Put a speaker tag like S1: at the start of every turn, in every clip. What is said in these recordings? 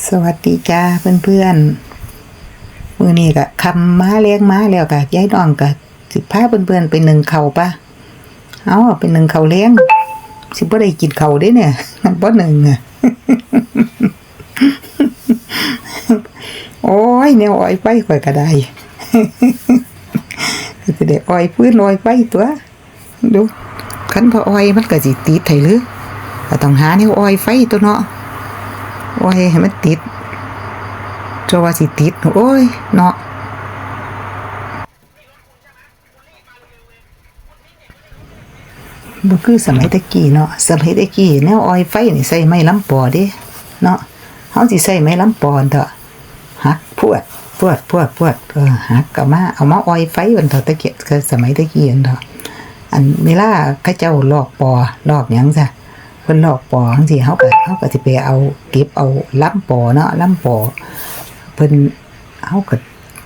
S1: สวัสดีจ้าเพื่อนๆมือนี้ก็คำม้าเลี้ยงม้าแล้วกะย้ายน้องกะสิพาเพื่อนๆไปหนึ่งเขาปะเอาเป็นหนึ่งเขาเลี้ยงสิบ่ได้กินเขาเด้เนี่ยบ่หนึ่งอะโอ้ยแนวอ้อยไปข่อยก็ได้สิได้อ้อยพื้นอ้อยไปตัวดูคันพออ้อยมันก็สิติดไถหรือก็ต้องหาแนวอ้อยไฟตัวเนาะ โอ้ยให้มันติดจะว่าสิติด โอ้ย เนาะบ่คือสมัยตะกี้เนาะสมัยตะกี้แนวออยไฟนี่ใส่ไม้ลำปอเด้เนาะเฮาสิใส่ไม้ลำปอนเถอะหักพวดพวดพวดพวดเออหักก็มาเอามาออยไฟวันเถอะตะเกียก็สมัยตะกี้อันเถอะอันเวลาเขาเจ้าลอกปอลอกหยังซะ เพิ่นลอกปอจังซี่เฮาก็เฮาก็สิไปเอาเก็บเอาล้ำปอเนาะล้ำปอเพิ่นเฮาก็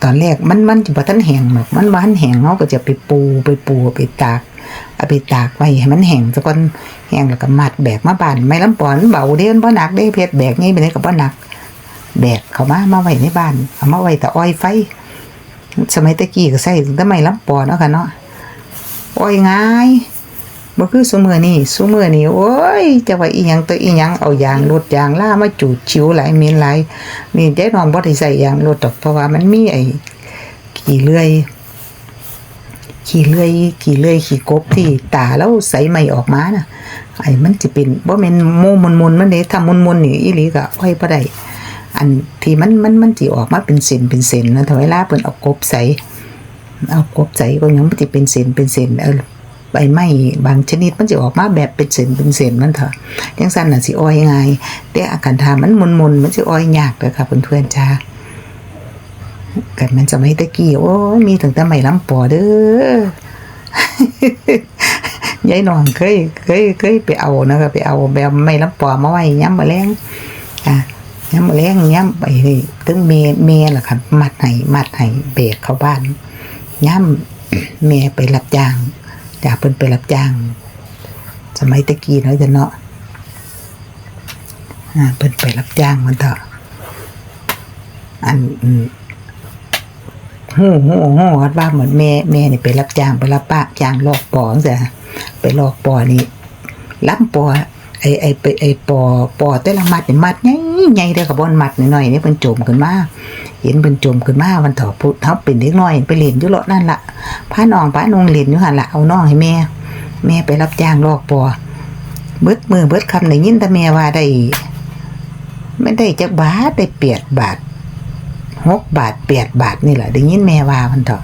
S1: ตอนแรกมันมันสิบ่ทันแห้งหรอกมันบ่ทันแห้งเฮาก็จะไปปูไปปูไปตากเอาไปตากไว้ให้มันแห้งซะก่อนแห้งแล้วก็มัดแบกมาบ้านไม้ล้ำปอมันเบาเด้มันบ่หนักเด้เพชรแบกไงไปไหนก็บ่หนัก แบกเข้ามามาไว้ในบ้านเอามาไว้แต่อ้อยไฟ สมัยตะกี้ก็ใช้แต่ไม้ลำปอเนาะค่ะเนาะอ้อยง่าย บ่คือซุมือนี้ซุมือนี้โอ้ยจะว่าอีหยังตัวอีหยังเอายางรถยางล่ามาจูดชิวหลายเม็นหลายนี่ยายน้องบ่ได้ใส่ยางรถดอกเพราะว่ามันมีไอ้ขี้เลื่อยขี้เลื่อยขี้เลื่อยขี้กบที่ตาแล้วใสไม่ออกมาน่ะไอ้มันสิเป็นบ่แม่นโมมุนมันเด้ถ้ามนๆนี่อีหลีก็อ้อยบ่ได้อันที่มันมันมันสิออกมาเป็นเส้นเป็นเส้นนะถ้าเวลาเพิ่นเอากบใส่เอากบใส่ก็ยังมันสิเป็นเส้นเป็นเส้นเออ ใบไม้บางชนิดมันจะออกมาแบบเป็นเส้นเป็นเส้นมันเถอะยังสั้นน่ะสิอ้อยง่ายแต่อาการทามันมนๆมันสิอ้อยยากเลยค่ะเพื่อนๆจ้ากันมันจะไม่ตะกี้โอ้ยมีถึงแต่ไม่ลำปอเด้อยายนองเคยเคยเคยไปเอานะคะไปเอาแบบไม่ลำปอมาไว้ย้ำมาแรงอะย้ำมาแรงย้ำไปถึงเมเมล่ะค่ะมัดให้มัดให้เบรกเข้าบ้านย้ำเมไปรับจ้าง อยากเพิ่นไปรับจ้าง สมัยตะกี้เนาะจะเนาะอ่าเพิ่นไปรับจ้างมันเถอะอันอืมฮู้ฮู้ฮู้ว่าว่าเหมือนแม่แม่นี่ไปรับจ้างไปรับป้าจ้างลอกปอจังซี่ไปลอกปอนี่รับปอ ไอ้ไอ้ไปไอ้ปอปอแต่ละมัดเนี่ยมัดใหญ่ใหญ่เด้อกับบอนมัดน้อยๆนี่เพิ่นโจมขึ้นมาเห็นเพิ่นโจมขึ้นมาวันเถาะพุเฮาเป็นเด็กน้อยไปเล่นอยู่เลาะนั่นล่ะพาน้องพาน้องเล่นอยู่หั่นล่ะเอาน้องให้แม่แม่ไปรับจ้างลอกปอเบิดมือเบิดคำได้ยินแต่แม่ว่าได้ไม่ได้จักบาทได้เปียดบาทหกบาทเปียดบาทนี่แหละได้ยินแม่ว่ามันเถอะ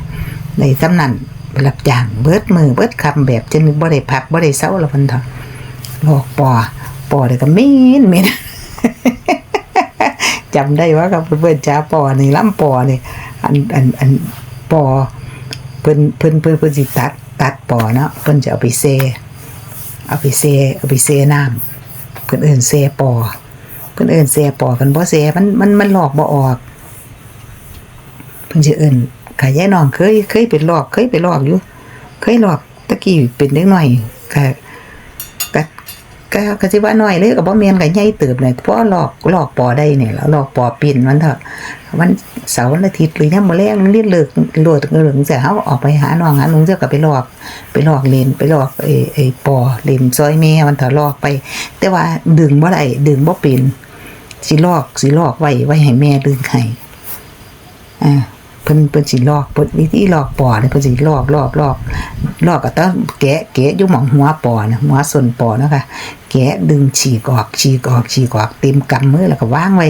S1: ในสำนันไปรับจ้างเบิดมือเบิดคำแบบจนบ่ได้พักบ่ได้เศร้าล้วมันเถอะ ลอกปอปอได้ก็ม็นม็นจำได้ว่ากับเพื่อนจ้าปอนี่ล้ำปอนี่อันอันอันปอเพิ่นเพิ่นเพิ่นเพิ่นสิตัดตัดปอเนาะเพิ่นจะเอาไปเซเอาไปเซเอาไปเซน้ำเพิ่นเอื่นเซปอเพิ่นเอื่นเซปอกันบ่เซมันมันมันหลอกบ่ออก เพิ่นสิเอื่นขายายน้องเคยเคยไปหลอกเคยไปหลอกอยู่ เคยหลอกตะกี้เป็นเด็กน้อยก็ก็ ก็ก็สิว่าน้อยเลยก็บ่แม่นก็ใหญ่เติบเลยเพราะหลอกหลอกปอได้เนี่ยแล้วหลอกปอปิ่นมันเถอะวันเสาร์วันอาทิตย์หรือยามมื้อแลงเรียนเลิกโลดเหลืองเสียเฮาออกไปหาน้องหาลุงเจ้าก็ไปหลอก ไปหลอกเล่นไปหลอกไอ้ไอ้ปอเล่นซอยแม่มันเถอะหลอกไป แต่ว่าดึงบ่ได้ดึงบ่เป็นสิหลอกสิหลอกไว้ไว้ให้แม่ดึงให้อ่า เพิ่นเพิ่นสิลอกเพิ่นวิธีลอกปอเนี่ยเพิ่นสิลอกลอกลอกลอกก็ต้องแกะแกะอยู่หม่องหัวปอนะหัวส่วนปอนะคะแกะดึงฉีกออกฉีกออกฉีกออกเต็มกำมือแล้วก็วางไว้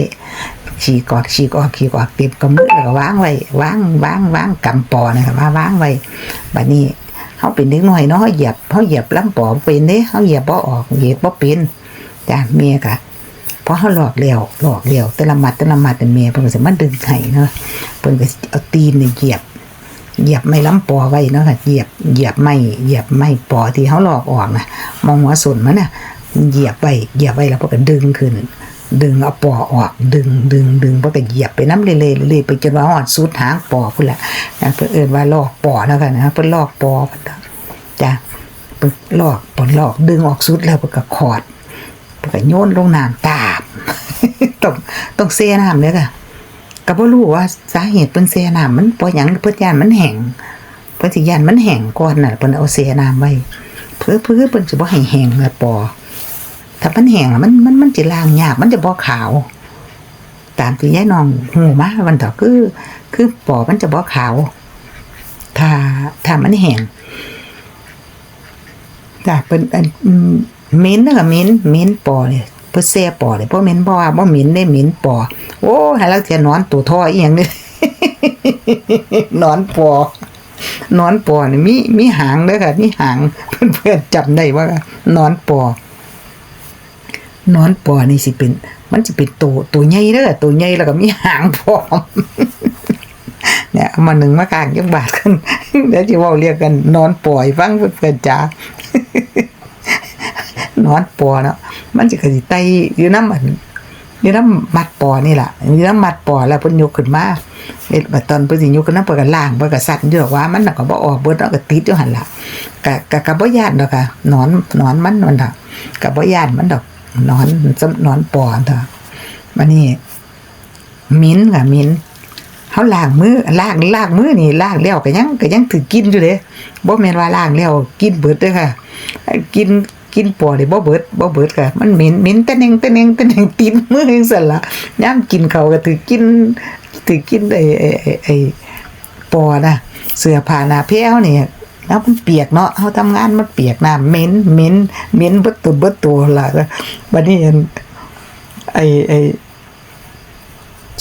S1: ฉีกออกฉีกออกฉีกออกเต็มกำมือแล้วก็วางไว้วางวางวางกำปอนะคะว่าวางไว้บัดนี้เฮาเป็นเด็กน้อยเนาะเฮาเหยียบเฮาเหยียบลำปอเป็นเด้เฮาเหยียบบ่ออกเหยียบบ่เป็นจ้ะเมียก็ พอเขาหลอกเลี้ยวหลอกเลี้ยวแต่ละมัดแต่ละมัดแต่เมียเพิ่นก็สิมาดึงไห้เนาะเพิ่นก็เอาตีนนี่เหยียบเหยียบไม่ล้ำปอไว้เนาะค่ะเหยียบเหยียบไม่เหยียบไม่ปอที่เขาหลอกออกนะมองหัวส่วนมันน่ะเหยียบไว้เหยียบไว้แล้วพวกก็ดึงขึ้น ดึงเอาปอออก ดึงดึงดึงพวกก็เหยียบไปน้ำเรื่อยเรื่อยไปจนว่าหอดสุดหางปอพุ่นละนะเพิ่นเอิ้นว่าลอกปอแล้วกันนะเพิ่นลอกปอพิ่นจ้ะเพิ่นลอกปอนลอกดึงออกสุดแล้วพิ่นก็ขอดพิ่นก็โยนลงน้ำตา ต้องต้องเซน้ำเด้อค่ะก็บ่รู้ว่าสาเหตุเพิ่นเซน้ำมันเพราะหยังเพิ่นยานมันแห้งเพิ่นสิยานมันแห้งก่อนน่ะเพิ่นเอาเซน้ำไว้เพื่อเพื่อเพิ่นสิบ่ให้แห้งละปอถ้ามันแห้งมันมันมันสิล้างยากมันจะบ่ขาว ตามที่ยายน้องหูมาวันต่อคือ คือปอมันจะบ่ขาว ถ้าถ้ามันแห้งจ้ะเป็นอันเม็นเด้อเม็นเม็นปอเลย เพื่อแซ่ปอเลยเพราะเหม็นบ่ว่าบ่เหม็นได้เหม็นปอโอ้ให้เราเสียนอนตัวท่ออีหยังเด้นอนปอนอนปอนี่มีมีหางเด้อค่ะมีหางเพื่อนๆจำได้ว่านอนปอนอนปอนี่สิเป็น มันจะเป็นตัวตัวใหญ่เด้อตัวใหญ่แล้วก็มีหางพร้อมเนี่ยเอามาหนึ่งมากางยังบาทกันเดี๋ยวจะว่าเรียกกันนอนปล่อยฟังเพื่อนๆจ้า นอนปอเนาะมันจะกระดิไตอยู่น้ำมันอยู่น้ำมัดปอนี่แหละอยู่น้ำมัดปอแล้วเพิ่นยกขึ้นมาเอ็ดตอนเพิ่นสิยกขึ้นมาเพิ่นก็ล่างเพิ่นก็สั่นอยู่ดอกว่ามันก็บ่ออกเบิดเนาะก็ติดอยู่หั่นล่ะกะกะกะบ่ย่านดอกค่ะนอนนอนมันมันดอกกะบ่ย่านมันดอกนอนซ้ำนอนปอเถอะบัดนี้มิ้นค่ะมิ้นเฮาล้างมือล้างล้างมือนี่ล้างแล้วก็ยังก็ยังถือกินอยู่เด้บ่แม่นว่าล้างแล้วกินเบิดเด้อค่ะ กิน กินปอนี่บ่เบิดบ่เบิดค่ะมันเหม็นเหม็นแต่เนงแต่เนงแต่เนงตีนมือจังซั่นล่ะยามกินเขาก็ถือกินถือกินไอ้ไอ้ไอ้ปอนะเสื้อผ้าหน้าแพ้วนี่แล้วมันเปียกเนาะเฮาทำงานมันเปียกน้ำเหม็นเหม็นเหม็นเบิดตัวเบิดตัวล่ะบัดนี้อันไอ้ไอ้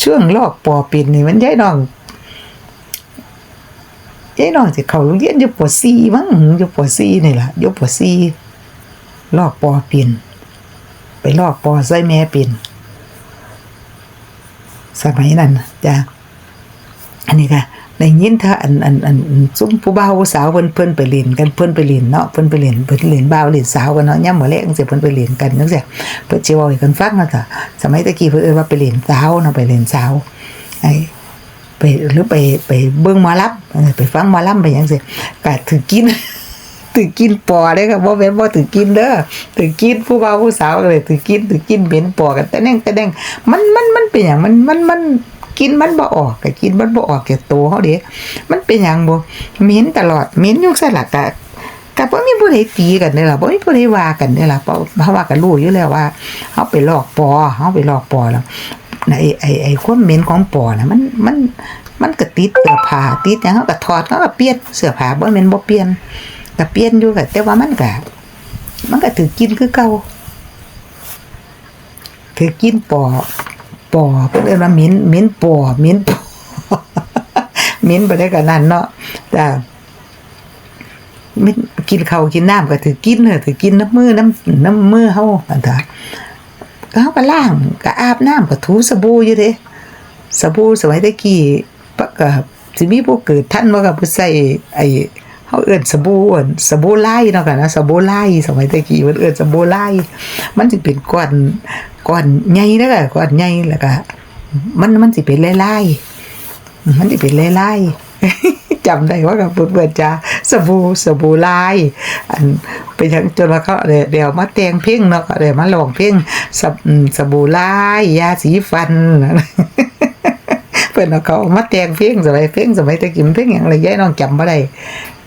S1: ช่วงลอกปอปินนี่มันยายน้องยายน้องสิเขาเรียนอยู่ปอซีมั้งอยู่ปอซีนี่ล่ะอยู่ปอซี ลอกปอเปินไปลอกปอใส่แม่เปินสมัยนั้นจ้ะอันนี้ค่ะได้ยินถ้าอันอันอันอันซุ้มผู้บ่าวผู้สาวเพิ่นเพิ่นไปเล่นกันเพิ่นไปเล่นเนาะเพิ่นไปเล่นเพิ่นเล่นบ่าวเล่นสาวกันเนาะยามมื้อแลงสิเพิ่นไปเล่นกันจังซี่เพิ่นสิเว้าให้กันฟังเนาะค่ะสมัยตะกี้เพิ่นเอิ้นว่าไปเล่นสาวเนาะไปเล่นสาวไอ้ไปหรือไปไปเบิ่งหมอลำเออไปฟังหมอลำไปจังซี่ก็ถือกิน ถือกินปอเด้ค่ะบ่แม่นบ่ถือกินเด้อถือกินผู้บ่าวผู้สาวเลยถือกินถือกินเหม็นปอกันแต่แน่งแต่แน่งมันมันมันเป็นหยังมันมันมันกินมันบ่ออกก็กินมันบ่ออกแก่ตัวเฮาเด้มันเป็นหยังบ่เหม็นตลอดเหม็นอยู่ซั่นล่ะก็ก็บ่มีผู้ใดตีกันเด้อล่ะบ่มีผู้ใดว่ากันเด้อล่ะเพราะเพราะว่าก็รู้อยู่แล้วว่าเฮาไปลอกปอเฮาไปลอกปอแล้วไอ้ไอ้ไอ้ความเหม็นของปอน่ะมันมันมันก็ติดเสื้อผ้าติดหยังเฮาก็ถอดเฮาก็เปลี่ยนเสื้อผ้าบ่แม่นบ่เปลี่ยน ก็เปลี่ยนอยู่ก็แต่ว่ามันก็มันก็ถือกินคือเก่าถือกินปอปอเพิ่นเอิ้นว่าหม็นเหม็นปอเหม็นปอเหม็นบ่ได้กันนั้นเนาะจ้ะมิกินเขากินน้ำก็ถือกินเด้อถือกินน้ำมือน้ำน้ำมือเฮาอันตะก็เฮาก็ล้างก็อาบน้ำก็ถูสบู่อยู่เด้สบู่สมัยตะกี้ปะก็สิมีผู้เกิดทันบ่าก็ผู้ใส่ไอ้ เฮาเอิ้นสบู่อั่นสบู่ไลายเนาะค่ะนะสบู่ไลายสมัยตะกี้มันเอิ้นสบู่ไลายมันสิเป็นก้อนก้อนใหญ่เด้อค่ะก้อนใหญ่แล้วก็มันมันสิเป็นไลายๆมันจะเป็นไลายๆจำได้ว่ากับเพื่อนๆจ้าสบู่สบู่ลายอันไปทางจนว่าเขาเดี๋ยวเตียวมาแต่งเพลงเนาะเดี๋ยวมาลองเพลงสบอืมสบู่ลายยาสีฟัน เพื่อนเอาเขามาแต่งเพลงสมัยเพลงสมัยตะกี้มันเพลงอย่างไรยายน้องจำบ่ได้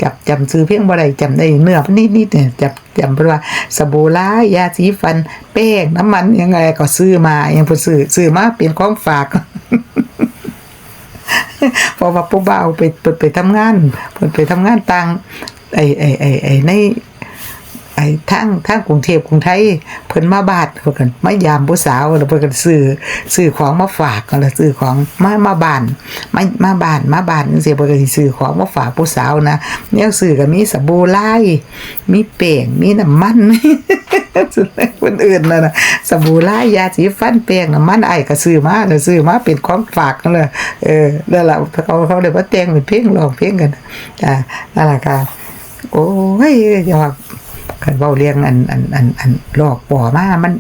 S1: จับจำซื้อเพลงบ่ได้จำได้เนื้อมันนิดเนี่ยจับจำเพราะว่าสบู่ลายาสีฟันแป้งน้ำมันยังไงก็ซื้อมายังพิ่นซื้อซื้อมาเป็นของฝากเพราะว่าผู้บ่าวไปไปทำงานเพิ่นไปทำงานต่างไอ้ไอ้ไอ้ไอ้ใน ไอ้ทางทางกรุงเทพกรุงไทยเพิ่นมาบานเพิ่นมายามผู้สาวแล้วเพิ่นก็ซื้อซื้อของมาฝากกันแล้วซื้อของมามาบ้านมามาบ้านมาบ้านจังซี่เพิ่นก็สิซื้อของมาฝากผู้สาวนะแนวซื้อก็มีสบู่ไลายมีแป้งมีน้ำมันสุดเลยคนอื่นน่ะนะสบู่ไลายาสีฟันแป้งน้ำมันไอ้ก็ซื้อมาแล้วซื้อมาเป็นของฝากนั่นเลยเออแล้วล่ะเขาเขาเลยว่าแต่งเป็นเพลงร้องเพลงกันจ้านั่นแหละค่ะโอ้ยอย่าว่าคันเว้าเรียงอันอันอันอันลอกปอมา มัน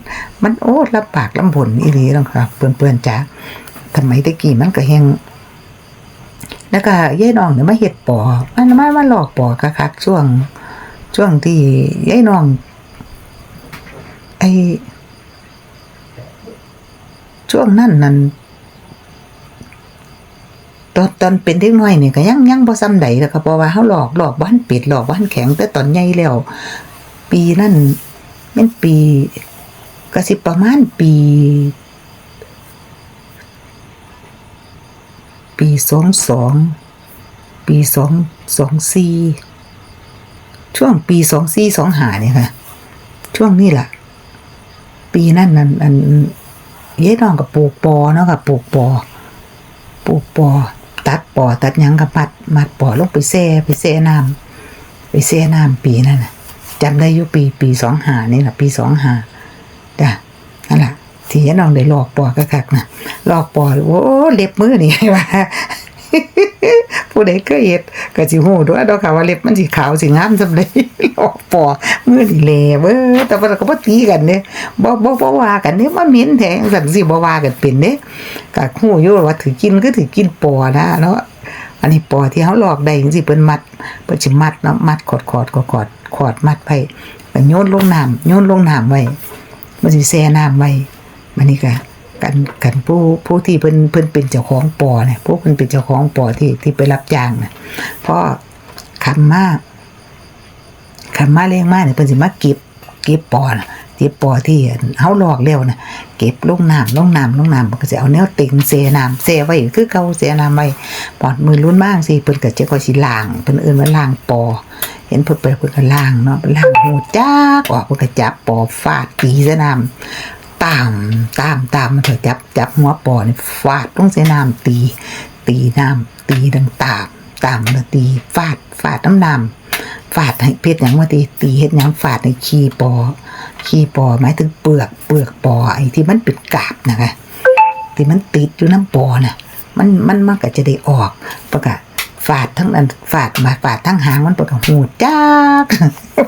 S1: มันโอ้ลำปากลำผลอีหลีเนาะค่ะเปื่อนๆจ้าทำไมตะกี้มันก็แฮงแล้วก็ยายน้องเนี่ยมาเฮ็ดปอมันมามาหลอกปอคักๆช่วง ช่วงที่ยายน้อง ไอช่วงนั้นนั่นตอนตอนเป็นเด็กน้อยนี่ก็ยังยังบ่ซ้ำใดแล้วก็เพราะว่าเฮาหลอกหลอกบ้านป็ดหลอกบ้านแข็งแต่ตอนใหญ่แล้ว ปีนั้นแม่นปีก็สิประมาณปี ปีสองสองปีสองสองสี่ช่วงปีสองสี่สองหาเนี่ยค่ะ ช่วงนี้แหละปีนั้นนั่นอันเย้น้องกับปลูกปอเนาะกับปลูกปอปลูกปอตัดปอตัดยังกับมัดมัดปอลงไปแช่ไปแช่น้ำไปแช่น้ำปีนั้นน่ะ จำได้อยู่ปีปีสองหานี่แหละปีสองหาจ้ะนั่นแหละที่น้องได้หลอกปอกระชักนะหลอกปอโอ้เล็บมือนี่ว่าผู้ใดเคยเฮ็ดก็สิฮู้ด้วยดอกค่ะว่าเล็บมันสิขาวสิงามซำใดหลอกปอมือนี่แลเว้อแต่ว่าก็บ่ตีกันเด้บ่บ่บ่ว่ากันเด้มาเหม็นแท้จังซี่บ่ว่ากันเป็นเด้ก็ฮู้อยู่ว่าถือกินก็ถือกินปอนะเนาะ อันนี้ปอที่เฮาหลอกได้จังซี่เพิ่นมัดเพิ่นสิมัดเนาะมัดขอดๆๆขอดขอดมัดไว้ก็โยนลงน้ำโยนลงน้ำไว้มันสิแช่น้ำไว้มันนี่ก็กันกันผู้ผู้ที่เพิ่นเพิ่นเป็นเจ้าของปอเนี่ยผู้เพิ่นเป็นเจ้าของปอที่ที่ไปรับจ้างน่ะเพราะคำมาคำมาเลี้ยงมาเนี่ยเพิ่นสิมาเก็บเก็บปอน่ะ เก็บปอที่เฮาหลอกแล้วน่ะเก็บลงน้ำลงน้ำลงน้ำมันก็สิเอาแนวติ่งเสน้ำเสไว้คือเก่าเสน้ำไว้ปอดมือรุ่นมากสิเพิ่นก็จะก็สิล้างเพิ่นเอิ้นว่าล้างปอ เห็นเพิ่นไปเพิ่นก็ล้างเนาะล้างหูจักออกเพิ่นก็จับปอฟาดตีซะน้ำตามตามตามมันเถอะจับจับหัวปอนี่ฟาดลงใส่น้ำตี ตีน้ำตีดังตามตามแล้วตีฟาดฟาดน้ำน้ำฟาดให้เพชรหยังว่าตีตีเฮ็ดยังฟาดในขี้ปอ ขี้ปอหมายถึงเปลือกเปลือกปอไอ้ที่มันเป็นกาบนะคะที่มันติดอยู่น้ำปอน่ะมันมันมันก็จะได้ออกประกาศฟาดทั้งนั้นฟาดมาฟาดทั้งหางมันประกาศหูจัก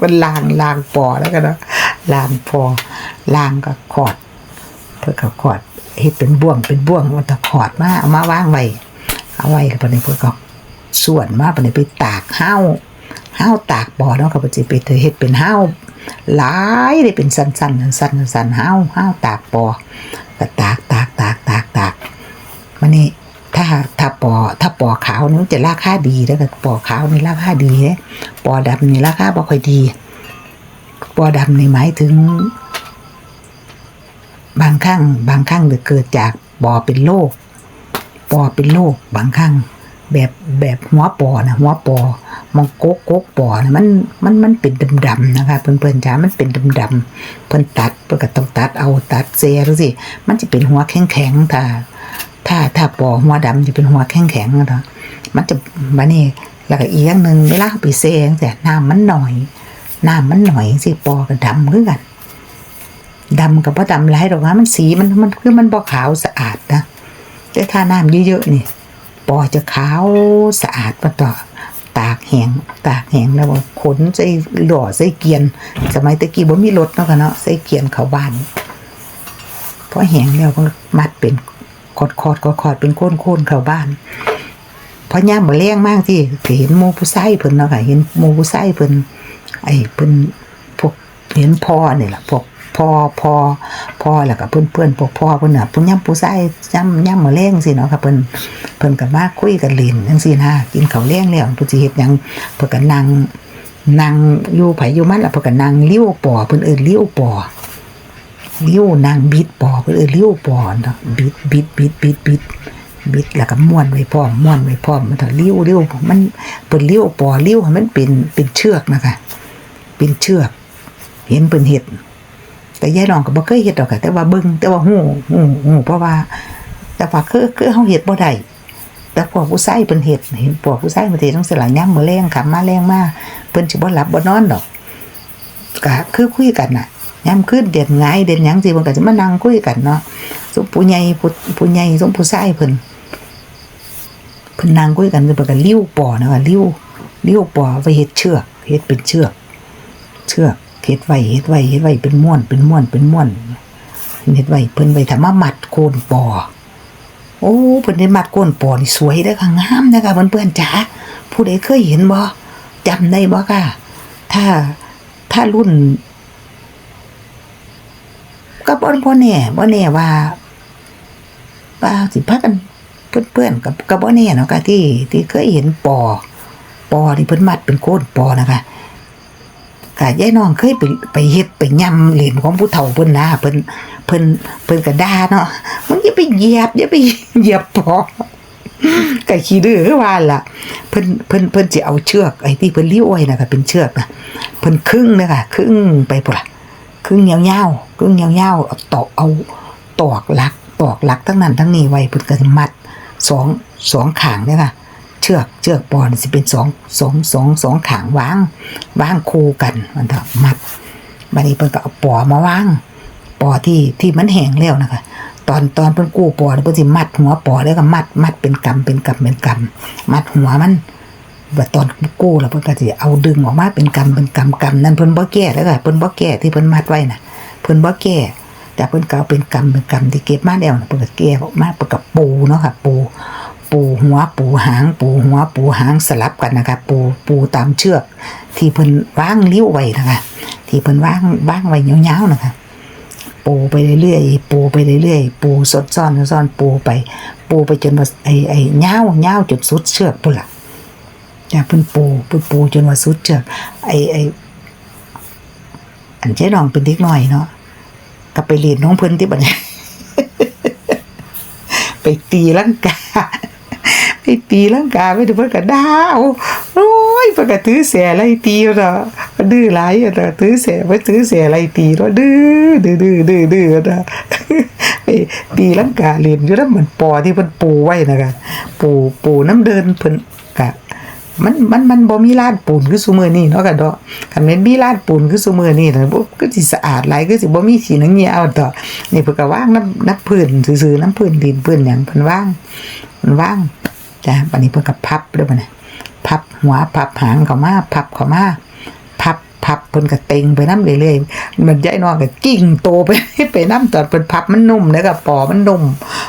S1: มันลางลางปอแล้วกันนะลางปอลางก็ขอดเพื่อเขาขอดเฮ็ดเป็นบ่วงเป็นบ่วงมันตะขอดมาเอามาวางไว้เอาไว้แล้วปานนี้เพิ่นก็ส่วนมาปานนี้ไปตากห้าวห้าวตากบ่อเนาะก็บ่สิไปเฮ็ดเป็นห้าว หลายได้เป็นสั้นๆสั้นๆสั้นๆห้าวห้าวตากปอก็ตากตากตากตากตากมันนี่ถ้าถ้าปอถ้าปอขาวนี่มันจะราคาดีแล้วก็ปอขาวนี่ราคาดีเด้ปอดำนี่ราคาบ่ค่อยดีปอดำนี่หมายถึง บางครั้งบางครั้งจะเกิดจากปอเป็นโรคปอเป็นโรคบางครั้ง แบบแบบหัวปอนะหัวปอมองโกกโกกปอนะมันมันมันเป็นดำๆนะคะเพื่อนๆจ้ามันเป็นดำๆเพิ่อนตัดเพื่อนก็ต้องตัดเอาตัดเสียดูสิมันจะเป็นหัวแข็งๆถ้าถ้าถ้าปอหัวดำจะเป็นหัวแข็งๆนะมันจะมานี่แล้วก็อีกอย่างหนึ่งเวลาเอาไปเสียแต่น้ำมันหน่อยน้ำมันหน่อยสิปอก็ดำคือกันดำกับว่าดำหลายดอกนะมันสีมันมันคือมันบ่ขาวสะอาดนะแต่ถ้าน้ำเยอะๆนี่ ปอจะขาวสะอาดมาต่อตากแหงตากแหงแล้วขนใส่หล่อใส่เกียน สมัยตะกี้บ่มีรถเนาะค่ะเนาะใส่เกียนเขาบ้านพอแหงแล้วก็มัดเป็นคอดคอดคอดคอดเป็นโค่นโค่นเขาบ้านพอย่ามบ่แรงมากที่เห็นหมู่ผู้ใส่เพิ่นเนาะค่ะเห็นหมู่ผู้ใส่เพิ่นไอ้เพิ่นพวกเห็นพ่อนี่ยล่ะพวก พ่อพ่อพ่อแล้วก็เพื่อนเพื่อนๆพวกพ่อเพิ่อนน่ะเพิ่นย่ำผู้ชายย่ำย่ำมาแรงสิเนาะค่ะเพิ่อนเพิ่อนก็มาคุยกันล่นจังซี่นะกินข้าวแรงแล้วเพิ่นสิเฮ็ดยังเพิ่นก็นั่งนั่งอยู่ไผอยู่มันล้วเพิ่นก็นั่งเลี้ยวปอเพิ่อนเอิ้นเลี้ยวปอเลี้ยวนั่งบิดปอเพิ่อนเอิ้นเลี้ยวปอเนาะบิดบิดบิดบิดบิดบิดแล้วก็ม้วนไว้พร้อมม้วนไว้พร้อมมันถอะเลี้ยวเลี้ยวมันเพิ่นเลี้ยวปอเลี้ยวให้มันเป็นเป็นเชือกนะคะ เป็นเชือก เห็นเพิ่นเฮ็ด แต่ยายน้องก็บ่เคยเฮ็ดดอกค่ะแต่ว่าเบิ่งแต่ว่าฮู้ฮู้ฮู้เพราะว่า แต่ว่าคือคือเฮาเฮ็ดบ่ได้แต่พวกผู้ชายเพิ่นเฮ็ดเห็นพวกผู้ชายมันเฮ็ดจังซี่ล่ะยามมื้อแลงขับมาแรงมาเพิ่นสิบ่หลับบ่นอนดอกก็คือคุยกันน่ะยามคืนเด่นหงายเด่นหยังสิเพิ่นก็จะมานั่งคุยกันเนาะสุผู้ใหญ่ผู้ผู้ใหญ่สมผู้ชายเพิ่นเพิ่นนั่งคุยกันเพิ่นก็ลิ้วปอนะว่าลิ้วลิ้วปอไว้เฮ็ดเชือกเฮ็ดเป็นเชือก เชือก เฮ็ดไว้เฮ็ดไว้เฮ็ดไว้เป็นม้วนเป็นม้วนเป็นม้วนเฮ็ดไว้เพิ่นไว้ทำมามัดโคนปอโอ้เพิ่นได้มัดโคนปอนี่สวยเด้อค่ะงามเด้อค่ะเพื่อนๆจ๋าผู้ใดเคยเห็นบ่จำได้บ่ค่ะ ถ้าถ้ารุ่นก็บ่บ่แน่บ่แน่ว่าป้าสิพากันเพื่อนๆกับกับบ่แน่เนาะค่ะที่ที่เคยเห็นปอปอที่เพิ่นมัดเป็นโคนปอนะคะ กะยายน้องเคยไปไปเฮ็ดไปย่ำเหรียญของผู้เฒ่าเพิ่นนะเพิ่นเพิ่นเพิ่นก็ด่าเนาะมึงอย่าไปเหยียบอย่าไปเหยียบปอก็ขี้ดื้อคือว่าล่ะเพิ่นเพิ่นเพิ่นสิเอาเชือกไอ้ที่เพิ่นลิ้วไว้น่ะก็เป็นเชือกนะเพิ่นครึ่งเด้อค่ะครึ่งไปพุ่นล่ะครึ่งยาวๆครึ่งยาวๆเอาตอกเอาตอกลักตอกลักทั้งนั้นทั้งนี้ไว้เพิ่นก็มัดสองสองขางเด้อค่ะ ชือกเชือกปอนสิเป็นสองสองสองสองขางวางวางคู่กันมันเถอะมัดบัดนี้เพิ่นก็เอาปอมาวางปอที่ที่มันแห้งแล้วนะคะตอนตอนเพิ่นกู้ปอเนี่ยเพิ่นสิมัดหัวปอแล้วก็มัดมัดเป็นกำเป็นกำเป็นกำมัดหัวมันบัดตอนกู้แล้วเพิ่นก็สิเอาดึงออกมาเป็นกำเป็นกำกำนั้นเพิ่นบ่แก้แล้วก็เพิ่นบ่แก้ที่เพิ่นมัดไว้น่ะเพิ่นบ่แก้แต่เพิ่นก็เอาเป็นกำเป็นกำที่เก็บมาแล้วนะเพิ่นก็แก้ออกมาเพิ่นก็ปูเนาะค่ะปู ปูหัวปูหาง ปูหัวปูหางสลับกันนะคะปูปูตามเชือก ที่เพิ่นว่างเลี้ยวไว้นะคะที่เพิ่นว่างว่างไว้ยาวๆนะคะปูไปเรื่อยๆปูไปเรื่อยๆปูสดซ่อนซ่อนปูไป ปูไปจนว่าไอ้ไอ้ยาวยาวจนสุดเชือกพุ่นละอย่าเพิ่นปูปูปูจนว่าสุดเชือกไอ้ไอ้อันเจ๊น้องเป็นเด็กน้อยเนาะก็ไปเรียนน้องเพิ่นที่บัดนี้ไปตีลังกา ไปตีลังกาไปดูเพิ่นก็ดาวโอ้ยเพิ่นก็ถือแสไล่ตีเนาะดื้อหลายอะเนาะถือแสไปถือแสไล่ตีเนาะดื้อดื้อดื้อดื้อดื้อเนาะไปตีลังกาเล่นอยู่แล้วเหมันปอที่เพิ่นปูไว้นะคะปูปูน้ำเดินเพิ่นกะมันมันมันบ่มีลาดปูนคือซุมื้อนี้เนาะกะดอกคันแม่นมีลาดปูนคือซุมื้อนี้น่ะบ่ก็สิสะอาดหลายคือสิบ่มีขี้นังเหนียวดอนี่เพิ่นก็วางน้ำน้ำพื้นซื่อๆน้ำพื้นดินพื้นหยังเพิ่นวางเพิ่นวาง จ้ะบัดนี้เพิ่นก็พับด้อบันี้พับหัวพับหางเข้ามาพับเข้ามาพับพับเพิ่นก็เต็งไปน้ำเรื่อยๆมันยายนองก็กิ้งโตไปไปนํตอนเพิ่นพับมันนุ่มเด้อก็ปอมันนุ่ม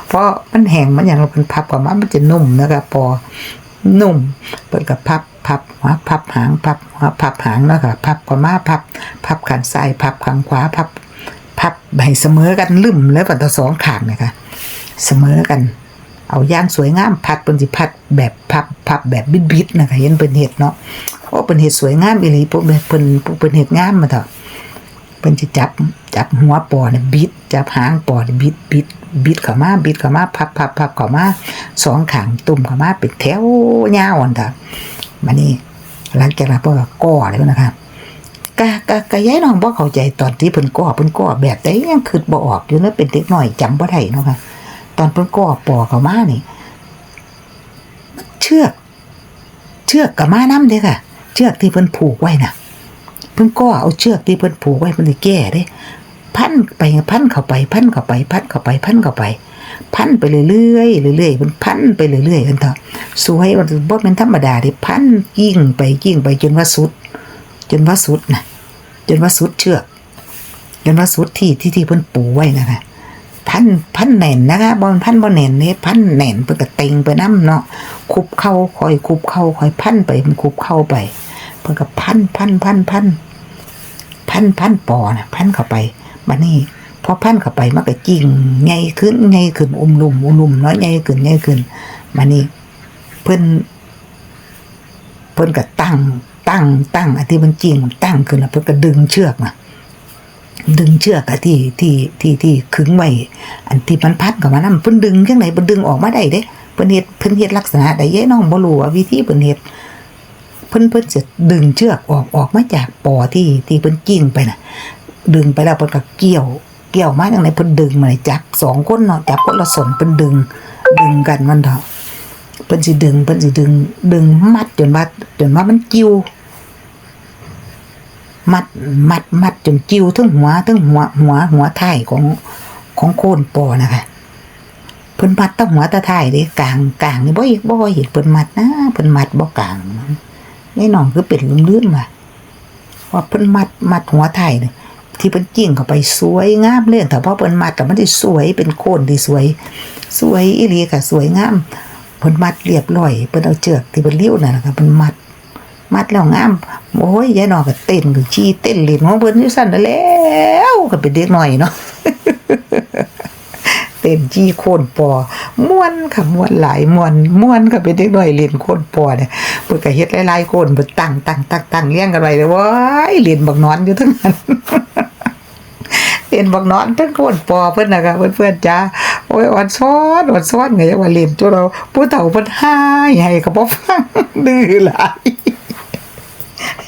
S1: เพราะมันแห้งมันหยังเพิ่นพับเข้ามามันจะนุ่มเด้อก็ปอนุ่ม เปิดกับพับพับหัวพับหางพับหัวพับหางแล้วก็พับขวามาพับ พับขางซ้ายพับขางขวาพับ พับให้เสมอกันลืมแล้วปัตสองขางนะคะเสมอกัน เอาย่างสวยงามพัดเป็นสิพัดแบบพับพับแบบบิดบิดๆนะคะเห็นเป็นเห็ดเนาะโอ้เป็นเห็ดสวยงามอีหลีพวกเพิ่นพวกเป็นเห็ดงามมาเถอะเพิ่นจะจับจับหัวปอเนี่ยบิดจับหางปอเนี่ยบิดบิดบิดเข้ามาบิดเข้ามาพับพับพับเข้ามาสองขางตุ่มเข้ามาเป็นแถวยาวอันเถอะมานี่หลังจากนั้นเพิ่นก็ก่อเลยนะคะกะกะกะย้ายน้องบ่เข้าใจตอนที่เพิ่นก่อเพิ่นก่อแบบใดยังคิดบ่ออกอยู่เนาะเป็นเด็กน้อยจำบ่ได้เนาะค่ะ ตอนเพิ่นก่อปอเข้ามานี่เชือกเชือกกับมาน้ำเด้อค่ะ เชือกที่เพิ่นผูกไว้น่ะ เพิ่นก็เอาเชือกที่เพิ่นผูกไว้เพิ่นแก้เด้ พันไปพันเข้าไป พันเข้าไป พันเข้าไป พันเข้าไป พันไปเรื่อยๆเรื่อยๆเพิ่นพันไปเรื่อยๆกันเถอะสวยมันบ่แม่นธรรมดาเด้พันยิ่งไปยิ่งไปจนว่าสุด จนว่าสุดนะจนว่าสุดเชือกจนว่าสุดที่ที่ที่เพิ่นปูไว้นะคะ พันพันแหน่นนะคะบอลพันบ่แหน่นนี่พันแหน่นเพิ่นก็เต็งไปน้ำเนาะคุบเข้าคอยคุบเข้าคอยพันไปมันคุบเข้าไปเพิ่นก็พันพันพันพันพันพันปอนะพันเข้าไปบัดนี้พอพันเข้าไปมันก็จริงใหญ่ขึ้นใหญ่ขึ้นอุ้มลุ่มอุ้มลุ่มเนาะใหญ่ขึ้นใหญ่ขึ้นบัดนี้เพิ่นเพิ่นก็ตั้งตั้งตั้งอันที่มันจริงตั้งขึ้นแล้วเพิ่นก็ดึงเชือกมา ดึงเชือกอะที่ที่ที่ที่ขึงไว้อันที่มันพัดกับมันนำเพิ่นดึงจังไดเพิ่นดึงออกมาได้เด้เพิ่นเฮ็ดเพิ่นเฮ็ดลักษณะใดเย้น้องบ่รู้ว่าวิธีเพิ่นเฮ็ดเพิ่นเพิ่นจะดึงเชือกออกออกมาจากปอที่ที่เพิ่นกิ้งไปน่ะ ดึงไปแล้วเพิ่นก็เกี่ยว เกี่ยวมาจังไดเพิ่นดึงมาจับสองคนเนาะจับคนละสนเพิ่นดึงดึงกันมันเถอะเพิ่นสิดึงเพิ่นสิดึงดึงมัดจนว่าจนว่ามันกิ้ว มัดมัดมัดจนกิ้วทั้งหัวทั้งหัวหัวหัวท้ายของของโคนปอนะคะเพิ่นมัดตั้งหัวตะท้ายเด้กลางกลางนี่บ่อีกบ่เห็นเพิ่นมัดนะเพิ่นมัดบ่กลางนี่น้องคือเป็นลืมๆว่ะว่าเพิ่นมัดมัดหัวท้ายนี่ที่เพิ่นจิ้งเข้าไปสวยงามเลยแต่พอเพิ่นมัดแต่มันได้สวยเป็นโคนที่สวย สวยอีหลีค่ะสวยงามเพิ่นมัดเรียบร้อยเพิ่นเอาเชือกที่เพิ่นเลี้ยวนั่นนะคะเพิ่นมัด มัดแล้วงามโอ้ยยายน้อยก็เต้นก็ชี้เต้นเล่นของเพิ่นอยู่ซั่นนั่นแล้วก็เป็นเด็กน้อยเนาะเต้นจี้โคนปอม่วนค่ะม่วนหลายม่วนม่วนค่ะเป็นเด็กน้อยเล่นโคนปอเนี่ยเพิ่นก็เฮ็ดหลายๆโคนเพิ่นตั้งตั้งตั้งตั้งเรียงกันไว้เลยว้ายเล่นบักนอนอยู่ทั้งนั้นเล่นบักนอนทั้งโคนปอเพิ่นน่ะค่ะเพื่อนๆจ้าโอ้ยอ่อนซ้อนอ่อนซ้อนไงยังว่าเล่นจนเราผู้เฒ่าเพิ่นหายให้ก็บ่ฟังดื้อหลาย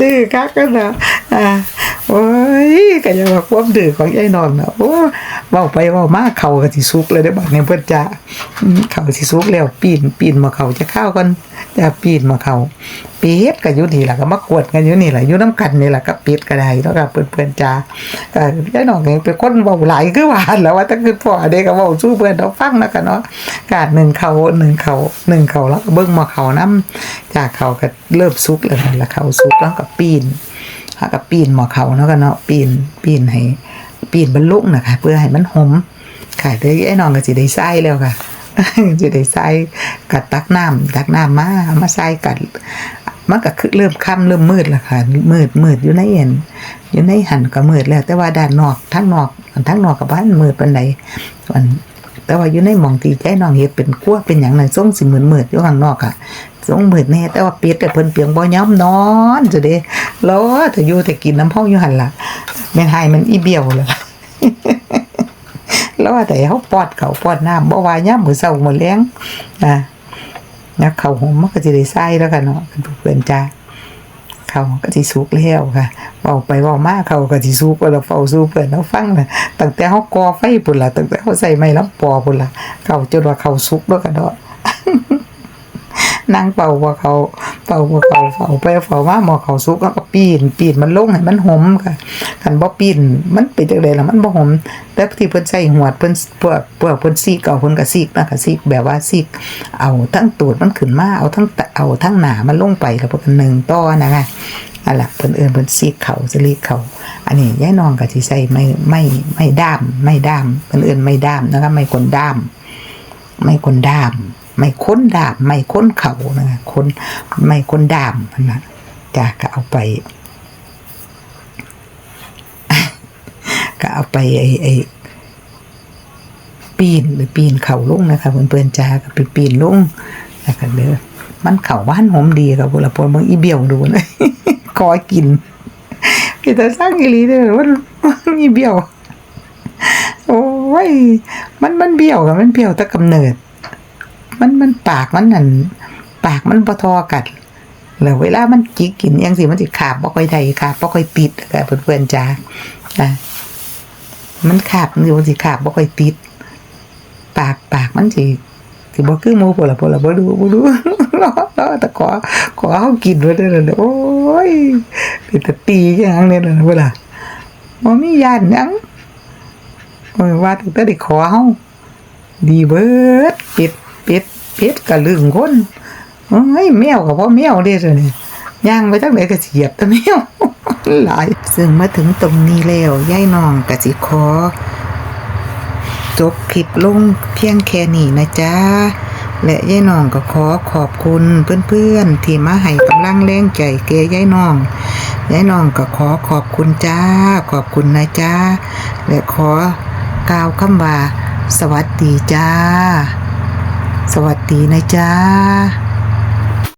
S1: ดื้อคักกันนะอ่าโอ้ยก็อย่าว่าความดื้อของยายนอนนะโอ้เว้าไปเว้ามาเขาก็สิสุกเลยได้อบัดนี้เพิ่นจะอืมเขาสิสุกแล้วปีนปีนมาเขาจะเข้ากันจะปีนมาเขาเป็ดก็อยู่นี่ล่ะก็มากวดกันอยู่นี่ล่ะอยู่น้ำกันนี่ล่ะก็เป็ดก็ได้แล้วก็เพิ่อนๆจ้าก็ยายนอนนี่เป็นคนเว้าหลายคือว่านแล้วว่าถ้าคือพ่อเด็กก็เว้าสู้เพิ่อนเราฟังนะกันเนาะกาดหนึ่งเขาหนึ่งเขาหนึ่งเขาแล้วเบิ่งมาเขานํจากเขาก็เริ่มสุกแล้วล่ะเขาสุกแล้วก็ปีนหากับปีนหมอเขาเนาะกันเนาะปีนปีนให้ปีนบรรลุนะคะเพื่อให้มันหอมค่ะเดี๋ยวไอ้น้องก็สิได้ใส่แล้วค่ะสิได้ใส่กัดตักน้ำตักน้ำมาเอามาใส่กัดมันก็คือเริ่มค่ำเริ่มมืดล้วค่ะมืดมืดอยู่ในเอ็นอยู่ในหันก็มืดแล้ว แต่ว่าด้านนอกทั้งนอกทั้งนอกกับบ้านมืดเปานใดอันแต่ว่าอยู่ในหมองที่ใจน้องเฮ็ดเป็นกั้วเป็นหยังนั่นส่งสิมืดมืดอยู่ข้างนอกอะ สงมืดแน่แต่ว่าเป็ดแต่เพิ่นเปียงบ่ยอมนอนจะเด้ล้อถ้าอยู่แต่กินน้ำเฮาอยู่หันละแม่นหายมันอีเบี้ยวเลยล่ะแล้วแต่เฮาปอดเขาปอดน้ำบ่วายามมื้อเช้ามื้อแลงอะนักเขาหอมมันก็สิได้ใส่แล้วกันเนาะเพื่อนจ้าเขาก็สิสุกแล้วค่ะเว้าไปเว้ามาเขาก็สิสุกแล้วเฝ้าสู้เพื่อนเฮาฟังนะตั้งแต่เฮากอไฟพุ่นละตั้งแต่เฮาใส่ไม้ลำปอพุ่นละเขาจนว่าเขาสุกแล้วกันเนาะ นั่งเป่าว่าเขาเป่าว่าเขาเฝ้าไปเฝ้ามาหมอเขาสุกแล้วก็ปีนปีนมันลงให้มันหอมค่ะคันบ่ปีนมันเป็นจังไดล่ะมันบ่หอมแต่ที่เพิ่นใส่หวดเพิ่นพวกพวกเพิ่นซีกเอาเพิ่นก็ซีกนะคะซีกแบบว่าซีกเอาทั้งตูดมันขึ้นมาเอาทั้งเอาทั้งหนามันลงไปแล้วเพิ่นก็นึ่งต่อนะคะอันละเพิ่นเอิ้นเพิ่นซีกเขาสลีกเขาอันนี้ยายน้องก็สิใส่ไม่ไม่ไม่ด้ามไม่ด้ามเพิ่นเอิ้นไม่ด้ามนะคะไม่คนด้าม ไม่คนด้าม ไม่ค้นดามไม่ค้นเขานะคนไม่ค้นดามนะจ้ะก็เอาไป ก็เอาไปไอ้ไอ้ปีนหรือปีนเข่าลงนะคะเพื่อนๆจ้าก็ไปปีนลงนะคะเด้อมันเข่าบ้านหอมดีครับพวกเราพวกมึงอีเบี้ยวดูเลยคอยกินกินแต่สร้างอีลีเด้อมันมันอีเบี้ยวโอ้ยมันมันเบี้ยวกับมันเบี้ยวแต่กำเนิด มันมันปากมันนั่นปากมันบ่ทอกันแล้วเวลามันจิกกินอยังสิมันสิขาบบ่ค่อยได้ขาบบ่ค่อยติดค่ะเพื่อนๆจ้านะมันขาบมันสิมันสิขาบบ่ค่อยติด ปากปากมันสิสิบ่คือหมูพุ่นล่ะพุ่นล่ะบ่ดูบ่ดูรอรอแต่ขอขอเฮากินไว้เด้อเด้อโอ้ยเป็นตะตีจังเนี่ยเด้อเวลาบ่มีญาติหยังโอ้ยว่าแต่ได้ขอเฮาดีเบิดป็ด เป็ดเป็ดกะลึงคนเอ้ยแมวก็บ่อแมวเด้อนี่ยย่างไปจังไดก็เหยียบแต่แมวหลาย ซึ่งมาถึงตรงนี้แล้วยายน้องก็สิขอจบคลิปลงเพียงแค่นี้นะจ๊ะ และยายน้องก็ขอขอบคุณเพื่อนๆ ที่มาให้กำลังแรงใจแกย่ายน้องยายน้องก็ขอขอบคุณจ้า ขอบคุณนะจ้า และขอกล่าวคำว่า สวัสดีจ้า สวัสดีนะจ๊ะ